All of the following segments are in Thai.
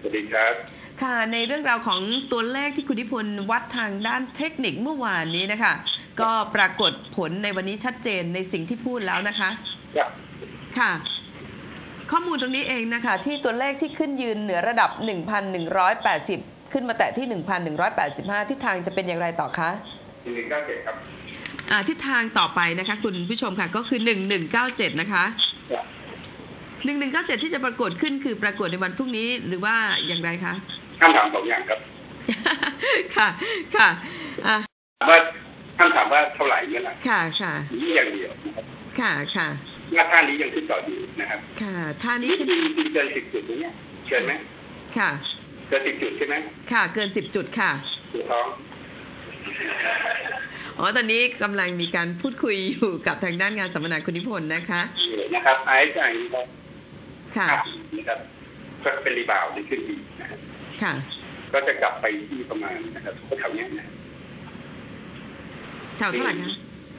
สวัสดีครับค่ะในเรื่องราวของตัวเลขที่คุณนิพนธ์วัดทางด้านเทคนิคเมื่อวานนี้นะคะ ก็ปรากฏผลในวันนี้ชัดเจนในสิ่งที่พูดแล้วนะคะครับค่ะ ข้อมูลตรงนี้เองนะคะ ที่ตัวเลขที่ขึ้นยืนเหนือระดับ 1,180 ขึ้นมาแตะที่ 1,185ทิศทางจะเป็นอย่างไรต่อคะหนึ่งเก้าเจ็ดครับอ่าทิศทางต่อไปนะคะ คุณผู้ชมค่ะก็คือ 1197 นะคะ ครับ1197ที่จะปรากฏขึ้นคือปรากฏในวันพรุ่งนี้หรือว่าอย่างไรคะข้ามถามสองอย่างครับ ค่ะค่ะอ่าว่าข้ามถามว่าเท่าไหร่เมื่อไหร่ค่ะค่ะนี่อย่างเดียวนะครับค่ะค่ะว่าท่านี้ยังขึ้นต่ออยู่นะครับ ค่ะท่านี้นี่ขึ้นคือคือเกินสิบจุดตรงเนี้ยเกินไหมค่ะเกินสิบจุดใช่ไหมค่ะ เกิน10จุดค่ะถูกต้องอ๋อ ตอนนี้กำลังมีการพูดคุยอยู่กับทางด้านงานสัมมนาคุณนิพนธ์นะคะนี่นะครับไอ้ใช่ครับ ค่ะนะครับก็เป็นรีบาวด์ในขึ้นดีนะครับค่ะ ก็จะกลับไปที่ประมาณนะครับแถวเนี้ยนะแถวเท่าไหร่คะ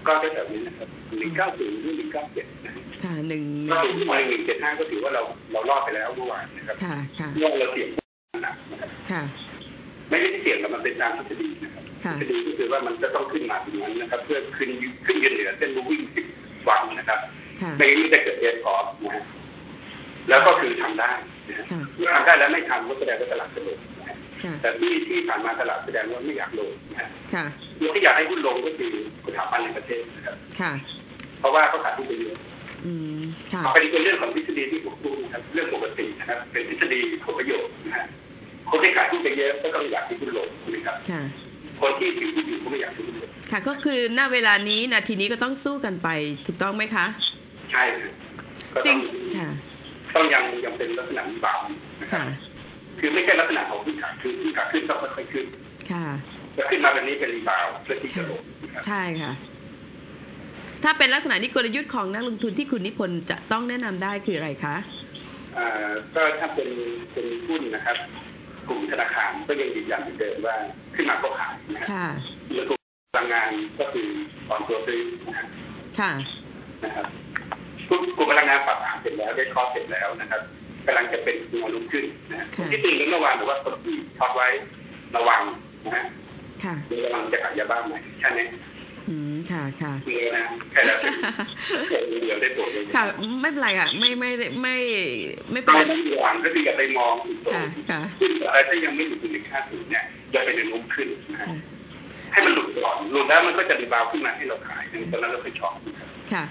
ก็แถวนี้นะครับหนึ่งเก้าศูนย์หรือหนึ่งเก้าเจ็ดนะค่ะหนึ่งก็ถึงที่วันหนึ่งเจ็ดห้าก็ถือว่าเราเรารอดไปแล้วเมื่อวานนะครับค่ะค่ะเมื่อเราเสี่ยงหนักนะครับค่ะ ไม่ได้เสี่ยงแต่มันเป็นตามทฤษฎีนะครับค่ะทฤษฎีก็คือว่ามันจะต้องขึ้นมาถึงนั้นนะครับ เพื่อขึ้นขึ้นยืนเหนือเส้นบูวิ่งสิบวันนะครับค่ะไม่งั้นจะเกิดเอฟออฟนะฮะ แล้วก็คือทำได้นะฮะค่ะเมื่อทำได้แล้วไม่ทำก็แสดงว่าตลาดจะลงนะฮะค่ะแต่ที่ที่ผ่านมาตลาดแสดงว่าไม่อยากลงนะฮะค่ะตัวที่อยากให้หุ้นลงก็คือสถาบันในประเทศนะครับค่ะเพราะว่าเขาขาดทุนไปเยอะอืมค่ะเอาไปเป็นเรื่องของทฤษฎีที่ผมพูดนะครับเรื่องปกตินะครับ เป็นทฤษฎีผลประโยชน์นะฮะคนที่ขายหุ้นไปเยอะก็ต้องอยากให้หุ้นลงนะครับค่ะคนที่ถือหุ้นอยู่ก็ไม่อยากให้หุ้นลงค่ะ ก็คือณเวลานี้นาทีนี้ก็ต้องสู้กันไปถูกต้องไหมคะ ใช่ครับก็จริต้งองค่ะ ต้องยังยังเป็นลักษณะบาวนะครับค่ะคือไม่ใช่ลักษณะของที่ขาขึ้นที่ขาขึ้นต้องค่อยๆขึ้นค่ะจะขึ้นมาแบบนี้เป็นรีบาวด์เพื่อที่จะลงนะครับใช่ค่ะ ถ้าเป็นลักษณะนี้กลยุทธ์ของนักลงทุนที่คุณนิพนธ์จะต้องแนะนำได้คืออะไรคะอ่าก็ถ้าเป็นเป็นหุ้นนะครับ กลุ่มธนาคารก็ยังยืนยันเหมือนเดิมว่าขึ้นมาก็ขายนะครับค่ะแล้วกลุ่มพลังงานก็คือตอนตัวซื้อนะครับค่ะนะครับ กลุ่มกลุ่มพลังงานปรับฐานเสร็จแล้วได้คอร์สเสร็จแล้วนะครับกำลังจะเป็นแนวลุกขึ้นนะฮะค่ะที่ตื่นเมื่อวานหรือว่าคนที่ทอดไว้ระวังนะฮะค่ะมีระวังจะขายยาบ้าไหมแค่นี้อืมค่ะค่ะมีนะแค่นั้นเดียวได้ตัวเลยค่ะไม่เป็นไรค่ะไม่ไม่ไม่ไม่เป็นก็ไรไม่มีหวังก็คืออย่าไปมองอีกตัวค่ะค่ะขึ้นอะไรถ้ายังไม่อยู่ในค่าสูงเนี่ยอย่าไปเดินลุกขึ้นนะฮะค่ะให้มันหลุดก่อนหลุดแล้วมันก็จะรีบาวด์ขึ้นมาให้เราขายตอนนั้นเราไปช็อตนะครับค่ะ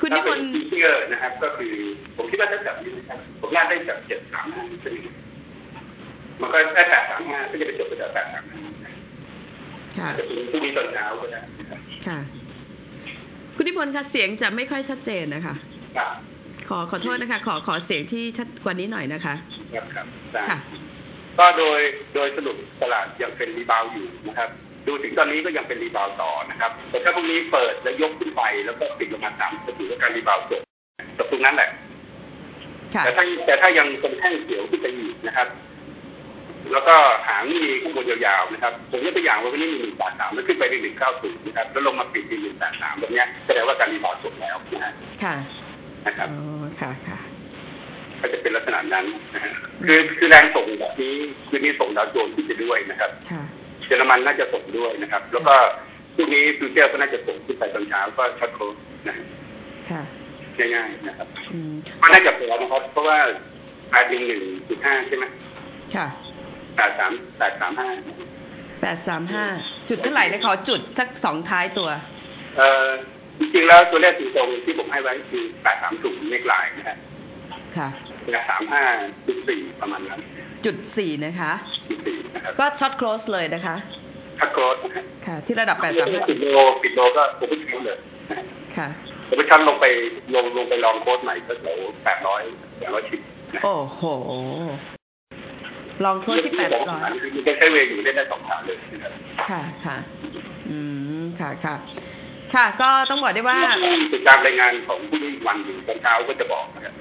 คุณนิพนธ์ถ้าเป็เชื่อนะครับ ก็คือ ผมคิดว่าถ้าจับนี้นะครับผมน่าได้จับเจ็ดสามห้าจะดีมันก็ได้แปดสามห้าก็จะไปจบไปจากแปดสามห้าค่ะจะเป็นพรุ่งนี้ตอนเช้าก็ได้นะครับค่ะ คุณนิพนธ์คะเสียงจะไม่ค่อยชัดเจนนะคะครับขอขอโทษนะคะ ขอขอเสียงที่ชัดกว่านี้หน่อยนะคะครับครับได้ค่ะก็โดยโดยสรุปตลาดยังเป็นรีบาวด์อยู่นะครับ ดูถึงตอนนี้ก็ยังเป็นรีบาวด์ต่อนะครับ แต่ถ้าพรุ่งนี้เปิดแล้วยกขึ้นไปแล้วก็ปิดลงมาต่ำก็ถือว่าการรีบาวด์จบจบตรงนั้นแหละค่ะแต่ถ้าแต่ถ้ายังเป็นแท่งเขียวขึ้นไปอีกนะครับ แล้วก็หางมีข้างบนยาวๆนะครับ ผมยกตัวอย่างว่าวันนี้มีหนึ่งแปดสามแล้วขึ้นไปที่หนึ่งเก้าศูนย์นะครับ แล้วลงมาปิดที่หนึ่งแปดสามแบบเนี้ยแสดงว่าการรีบาวด์จบแล้วนะฮะค่ะนะครับอ๋อค่ะค่ะก็จะเป็นลักษณะนั้นนะฮะคือคือแรงส่งแบบนี้คืนนี้ส่งดาวโจนส์ขึ้นไปด้วยนะครับค่ะ เยอรมันน่าจะส่งด้วยนะครับ แล้วก็พรุ่งนี้ฟิวเจอร์ก็น่าจะส่งขึ้นไปตอนเช้าก็ช็อตโคสนะค่ะง่ายๆนะครับอืมก็น่าจะพอนะครับ เพราะว่าอาจยิงหนึ่งจุดห้าใช่ไหมค่ะแปดสามแปดสามห้าแปดสามห้าจุดเท่าไหร่นะขอจุดสักสองท้ายตัว เอ่อจริงๆแล้วตัวเลขตรงๆที่ผมให้ไว้คือแปดสามศูนย์เลขลายนะฮะค่ะแปดสามห้าจุดสี่ประมาณนั้น จุดสี่นะคะจุดสี่นะครับ ก็ช็อตโคลสเลยนะคะถ้าโกรธนะฮะค่ะ ที่ระดับแปดสามห้าปิจุดดโลปิดโลก็ผมไม่ทิ้งเลยนะฮะค่ะผมไปชั้นลงไปลงลงไปลองโค้ดใหม่ก็แถวแปดร้อยแปดร้อยชิ้นนะโอ้โห ลองโคลสที่แปดร้อยคือมันใช้เวย์อยู่เล่นได้สองฐานเลยนะครับค่ะค่ะ อืมค่ะค่ะค่ะก็ต้องบอกได้ว่าติดตามรายงานของผู้นี้วันอยู่ตอนเช้าก็จะบอกนะครับ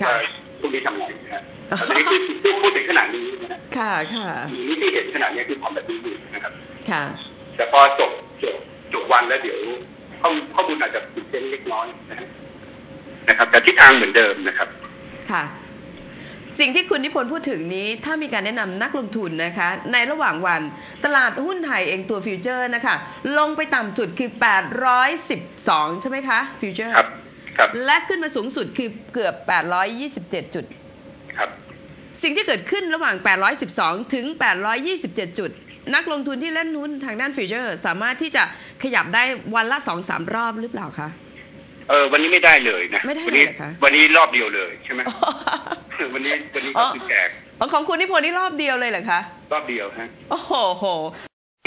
ค่ะว่าพรุ่งนี้ทำไงนะฮะต อนนี้คือพูดพูดถึงขนาดนี้นะฮะค่ะค่ะนี่ที่เห็นขนาดนี้คือความแบบนี้อยู่นะครับ ค่ะ แต่พอจบจบจบวันแล้วเดี๋ยวข้อมูลข้อมูลอาจจะติดเส้นเล็กน้อยนะฮะนะครับ แต่ทิศทางเหมือนเดิมนะครับ ค่ะ สิ่งที่คุณนิพนธ์พูดถึงนี้ ถ้ามีการแนะนำนักลงทุนนะคะ ในระหว่างวันตลาดหุ้นไทยเองตัวฟิวเจอร์นะคะ ลงไปต่ำสุดคือ 812 ใช่ไหมคะ ฟิวเจอร์ครับครับและขึ้นมาสูงสุดคือเกือบ 827จุดครับ สิ่งที่เกิดขึ้นระหว่าง 812 ถึง 827 จุด นักลงทุนที่เล่นหุ้นทางด้านฟิวเจอร์ สามารถที่จะขยับได้วันละ2-3รอบหรือเปล่าคะ เออวันนี้ไม่ได้เลยนะ ไม่ได้วัเลยนี้เหรอคะวันนี้รอบเดียวเลยใช่ไหมวันนี้วันนี้อ๋ก็อคือแจกอ๋อของคุณนิพนธ์นี่รอบเดียวเลยเหรอคะ รอบเดียวฮะ โอ้โหโห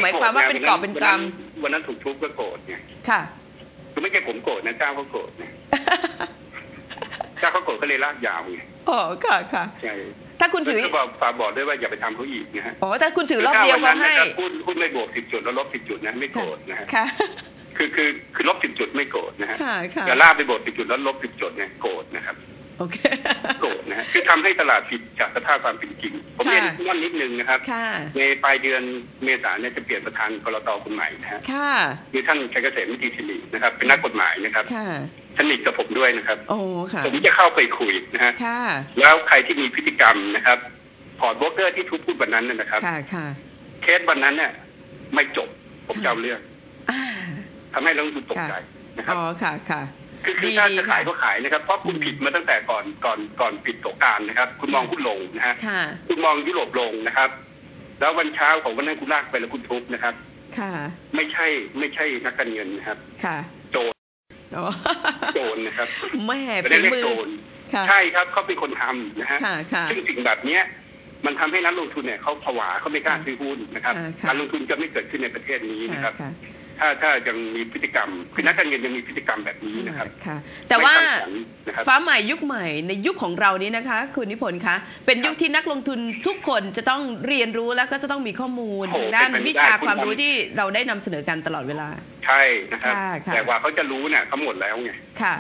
หมายความว่าเป็นกอบเป็นกรรมวันนั้นถูกทุบก็โกรธไงค่ะคือไม่ใช่ผมโกรธนะเจ้าเขาโกรธนะเจ้าเขาโกรธก็เลยลากยาวไงอ๋อค่ะค่ะใช่ ถ้าคุณถือแล้วก็บอกฝากบอกด้วยว่าอย่าไปทำเขาอีกนะฮะอ๋อถ้าคุณถือรอบเดียวก็ให้ถ้าวันนั้นนะครับหุ้นหุ้นไม่บวกสิบจุดแล้วลบสิบจุดนะไม่โกรธนะฮะค่ะคือคือคือลบสิบจุดไม่โกรธนะฮะค่ะค่ะอย่าลากไปบวกสิบจุดแล้วลบสิบจุดเนี่ยโกรธนะครับโอเคโกรธนะฮะคือทำให้ตลาดผิดจากสภาพความเป็นจริง ผมค่ะเรียนย้อนนิดนึงนะครับค่ะในปลายเดือนเมษายนเนี่ยจะเปลี่ยนประธานกรตคนใหม่นะฮะค่ะคือท่านชัยเกษมวิจิตรศิรินะครับ เป็นนักกฎหมายนะครับค่ะ สนิทกับผมด้วยนะครับ โอ้ค่ะ ผมจะเข้าไปคุยนะฮะค่ะ แล้วใครที่มีพฤติกรรมนะครับพอร์ตโบรกเกอร์ที่ทุกพูดวันนั้นนะนะครับ ค่ะค่ะเคสวันนั้นเนี่ย ไม่จบผมจะเอาเรื่องอ่าทำให้นักลงทุนตกใจนะครับอ๋อค่ะค่ะคือคือดีถ้าดีจะค่ะขายก็ขายนะครับ เพราะคุณผิดมาตั้งแต่ก่อนก่อนก่อนปิดสงกรารนะครับ คุณมองหุ้นลงนะฮะค่ะคุณมองยุโรปลงนะครับ แล้ววันเช้าของวันนั้นคุณลากไปแล้วคุณทุบนะครับ ค่ะ ไม่ใช่ไม่ใช่นักการเงินนะครับ ค่ะ โจรอ๋อโจรนะครับแม่ไม่ฝีได้เรียกมือโจรค่ะใช่ครับเขาเป็นคนทำนะฮะค่ะค่ะซึ่งสิ่งแบบเนี้ยมันทำให้นักลงทุนเนี่ยเขาผวาเขาไม่กล้าค่ะซื้อหุ้นนะครับค่ะค่ะการลงทุนจะไม่เกิดขึ้นในประเทศนี้นะคค่ะรับค่ะ ถ้าถ้ายังมีพฤติกรรมคือนักการเงินยังมีพฤติกรรมแบบนี้นะครับค่ะแต่ว่าไม่สร้งสรรค์นะครับฟ้าใหม่ยุคใหม่ในยุคของเรานี้นะคะ คุณนิพนธ์คะเป็นยุคที่นักลงทุนทุกคนจะต้องเรียนรู้แล้วก็จะต้องมีข้อมูลโอ้โหทางด้านเป็นไปไม่วิชาได้ความคุณรู้ทำที่เราได้นำเสนอกันตลอดเวลา ใช่นะครับค่ะค่ะแต่ว่าเขาจะรู้เนี่ยเขาหมดแล้วไงค่ะ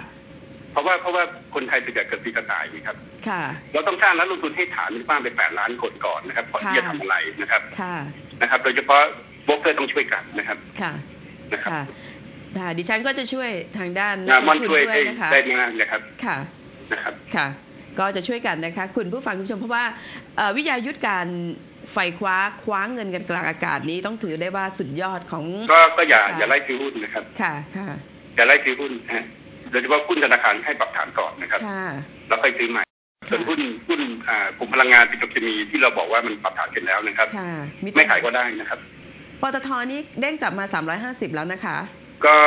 เพราะว่าเพราะว่าคนไทยเป็นแต่เกิดปีกระต่ายนี่ครับค่ะเราต้องสร้างนักลงทุนให้ฐานมีบ้านไปแปดล้านคนก่อนนะครับก่อนที่ค่ะจะทำอะไรนะครับค่ะนะครับ โดยเฉพาะโบรกเกอร์ต้องช่วยกันนะครับค่ะ นะครับค่ะค่ะดิฉันก็จะช่วยทางด้านนันะกลมันงทุนช่วยด้วยได้นะคะได้มากนะครับค่ะนะครับค่ะ ก็จะช่วยกันนะคะ คุณผู้ฟังคุณผู้ชมเพราะว่าเอ่อวิทยายุทธการไฟคว้าคว้าเงินกันกลางอากาศนี้ต้องถือได้ว่าสุดยอดของ ก็ก็อย่าใช่อย่าไล่ซื้อหุ้นนะครับ ค่ะค่ะอย่าไล่ซื้อหุ้นนะฮะโดยเฉพาะหุ้นธนาคารให้ปรับฐานก่อนนะครับค่ะแล้วค่อยซื้อใหม่ส่วนหุ้นหุ้นอ่ากลุ่มพลังงานปิโตรเคมีที่เราบอกว่ามันปรับฐานเสร็จแล้วนะครับค่ะไม่ขายก็ได้นะครับ ปตทนี่เด้งกลับมา 350 แล้วนะคะ ก็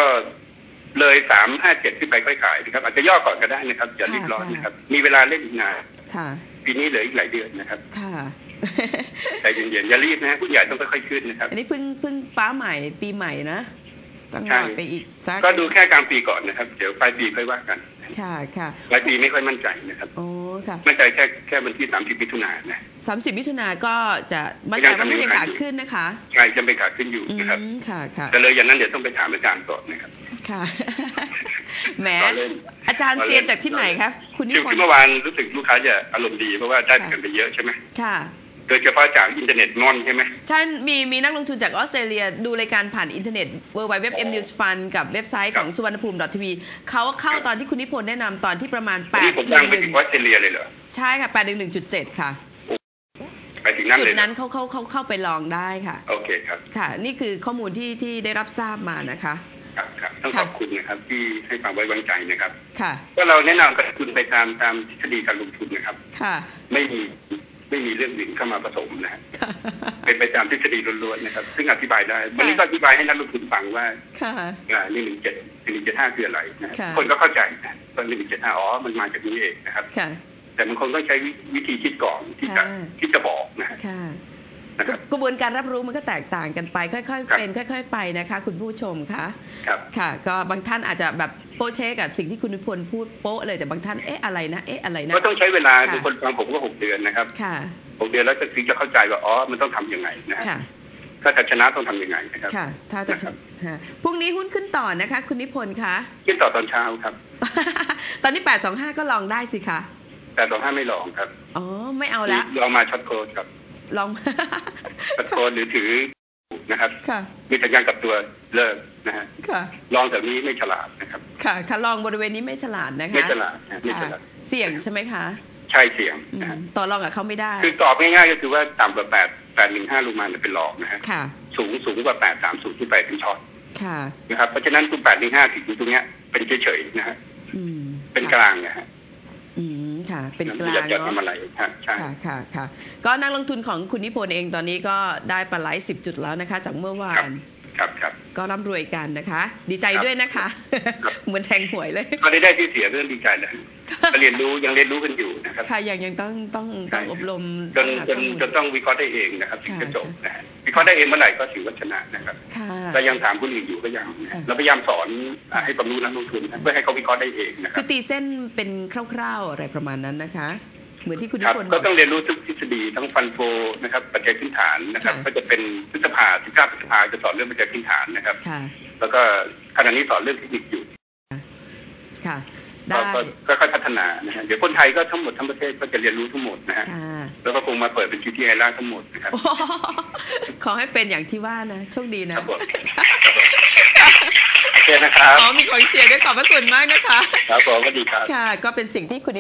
เลยสามห้าเจ็ดขึ้นไปค่อยขายนะครับ อาจจะย่อก่อนก็ได้นะครับอย่ารีบร้อนค่ะนะครับ มีเวลาเล่นอีกนานค่ะปีนี้เหลืออีกหลายเดือนนะครับค่ะใจเย็นๆอย่ารีบนะหุ้นใหญ่ต้องค่อยๆขึ้นนะครับ อันนี้เพิ่งเพิ่งฟ้าใหม่ปีใหม่นะต้องรอไปอีกสักก็ดูแค่กลางปีก่อนนะครับ เดี๋ยวปลายปีค่อยว่ากัน ค่ะค่ะปลายปีไม่ค่อยมั่นใจนะครับโอ้ ค่ะมั่นใจแค่แค่วันที่สามสิบมิถุนายนนะ30มิถุนาก็จะมั่นใจว่าหุ้นยังขาขึ้นนะคะใช่จะเป็นขาขึ้นอยู่อืนะครับมค่ะค่ะแต่เลยอย่างนั้นเดี๋ยวต้องไปถามอาจารย์ก่อนนะครับค่ะแหมล้อเล่นอาจารย์เซียนจากที่ไหนครับคุณนิคือพนที่ธ์เมื่อวานรู้สึกลูกค้าจะอารมณ์ดีเพราะว่าได้ค่ะกันไปเยอะใช่ไหมค่ะ โดยเฉพาะจากอินเทอร์เน็ตมอนใช่ไหมใช่มีมีนักลงทุนจากออสเตรเลียดูรายการผ่านอินเทอร์เน็ต w w w m News Fund กับเว็บไซต์ของสุวรรณภูมิ .tv เขาเข้าตอนที่คุณนิพนธ์แนะนำตอนที่ประมาณนี่ผมตั้งไปถึงออ811สเตรเลียเลยเหรอใช่ค่ะ811.7ค่ะไปถึงนั่นจุดเลยเหรอนั้นเขาเขาเขาเข้าไปลองได้ค่ะโอเคครับค่ะ นี่คือข้อมูลที่ที่ได้รับทราบมานะคะครับครับต้องค่ะขอบคุณนะครับที่ให้ความไว้วางใจนะครับ ค่ะก็เราแนะนำกับคุณไปตามตามทฤษฎีการลงทุนนะครับ ค่ะ ไม่มี ไม่มีเรื่องอื่นเข้ามาผสมนะฮะค่ะเป็นไปตามทฤษฎีล้วนๆนะครับ ซึ่งอธิบายได้วันนี้ก็อธิบายให้นักลงทุนฟังว่าค่ะอ่านี่หนึ่งเจ็ดหนึ่งเจ็ดห้าคืออะไรนะค่ะคนก็เข้าใจนะตอนหนึ่งเจ็ดห้าอ๋อมันมาจากนี้เองนะครับค่ะแต่บางคนต้องใช้วิวิธีคิดก่อนที่จะค่ะที่จะบอกนะฮะค่ะ นะครับกระบวนการรับรู้มันก็แตกต่างกันไป ค่อยครัๆบเป็น ค่อย ๆ ไปนะคะ คุณผู้ชมคะครับค่ะ ก็บางท่านอาจจะแบบโป๊ะเช๊กับสิ่งที่คุณนิพนธ์พูดโป๊ะเลยแต่บางท่านเอ๊ะอะไรนะเอ๊ะอะไรนะก็ต้องใช้เวลาค่ะบางคนฟังผมก็หกเดือนนะครับค่ะหกเดือนแล้วจะถึงจะเข้าใจว่าอ๋อมันต้องทำยังไงนะฮะค่ะถ้าจะชนะต้องทำยังไงนะครับค่ะ ถ้าจะนะครับฮะพรุ่งนี้หุ้นขึ้นต่อนะคะ คุณนิพนธ์คะขึ้นต่อตอนเช้าครับ ตอนนี้825ก็ลองได้สิคะแต่ตอนห้าไม่ลองครับอ๋อไม่เอาละลองมาช็อตโคดครับ ลองช็อตโคดหรือถือนะครับค่ะมีสัญญาณกับตัวเลิกนะฮะค่ะลองแบบนี้ไม่ฉลาดนะครับ ค่ะค่ะลองบริเวณนี้ไม่ฉลาดนะคะไม่ฉลาดนะไม่ฉค่ะลาดเสี่ยงใช่ไหมคะใช่เสี่ยงอืมนะฮะต่อรองกับเขาไม่ได้ คือตอบง่ายๆก็คือว่าต่ำกว่าแปดแปดหนึ่งห้าลงมาเนี่ยเป็นหลอกนะฮะค่ะสูงสูงกว่าแปดสามศูนย์ที่ไปเป็นช็อตค่ะนะครับเพราะฉะนั้นคุณแปดหนึ่งห้าถึงตรงเนี้ยเป็นเฉยๆนะฮะอืมเป็นกค่ะลางนะฮะ อืมค่ะ เป็นกไม่ลาอยากงจะเนาะทำอะไรฮะใช่ค่ะค่ะค่ะ ก็นักลงทุนของคุณนิพนธ์เองตอนนี้ก็ได้ปลาไหลสิบจุดแล้วนะคะ จากเมื่อวาน ครับครับ ก็ร่ำรวยกันนะคะ ดีใจครับด้วยนะคะครับเหมือนแทงหวยเลยก็ได้ได้ที่เสียเรื่องดีใจแล้วก็เรียนรู้ยังเรียนรู้กันอยู่นะครับค่ะยังยังต้องต้องต้องอบรมจนหาจข้อนมูลจนต้องวิเคราะห์ได้เองนะครับถึงจะค่ะจบนะฮะวิเคราะห์ได้เองเมื่อไหร่ก็ถือว่าชนะนะครับค่ะแต่ยังถามคนอื่นอยู่ก็ยังนะค่ะเราพยายามสอนอ่าให้ความรู้นักลงทุนนะเพื่อให้เขาวิเคราะห์ได้เองนะคคืรัอบตีเส้นเป็นคร่าวๆอะไรประมาณนั้นนะคะ เหมือนที่คุณนิครับพนธ์บก็อกต้องเรียนรู้ทุกทฤษฎีทั้งฟันโฟนะครับปัจจัยพื้นฐานนะครับค่ะก็จะเป็นพฤษภาสิบเก้าพฤษภาจะสอนเรื่องปัจจัยพื้นฐานนะครับค่ะแล้วก็ขณะนี้สอนเรื่องเทคนิคอยู่ค่ะก็ได้ก็ก็ค่อยพัฒนานะฮะเดี๋ยวคนไทยก็ทั้งหมดทั้งประเทศก็จะเรียนรู้ทั้งหมดนะฮะค่ะแล้วก็คงมาเปิดเป็นคิวทีไอล่าทั้งหมดนะครับโอ้โหขอให้เป็นอย่างที่ว่านะโชคดีคนะรับผมโอเคนะครับอ๋อมีของเชียร์ด้วยขอบพระคุณมากนะคะครับผมก็ดีครับค่ะ ก็เป็นสิ่งที่คุณ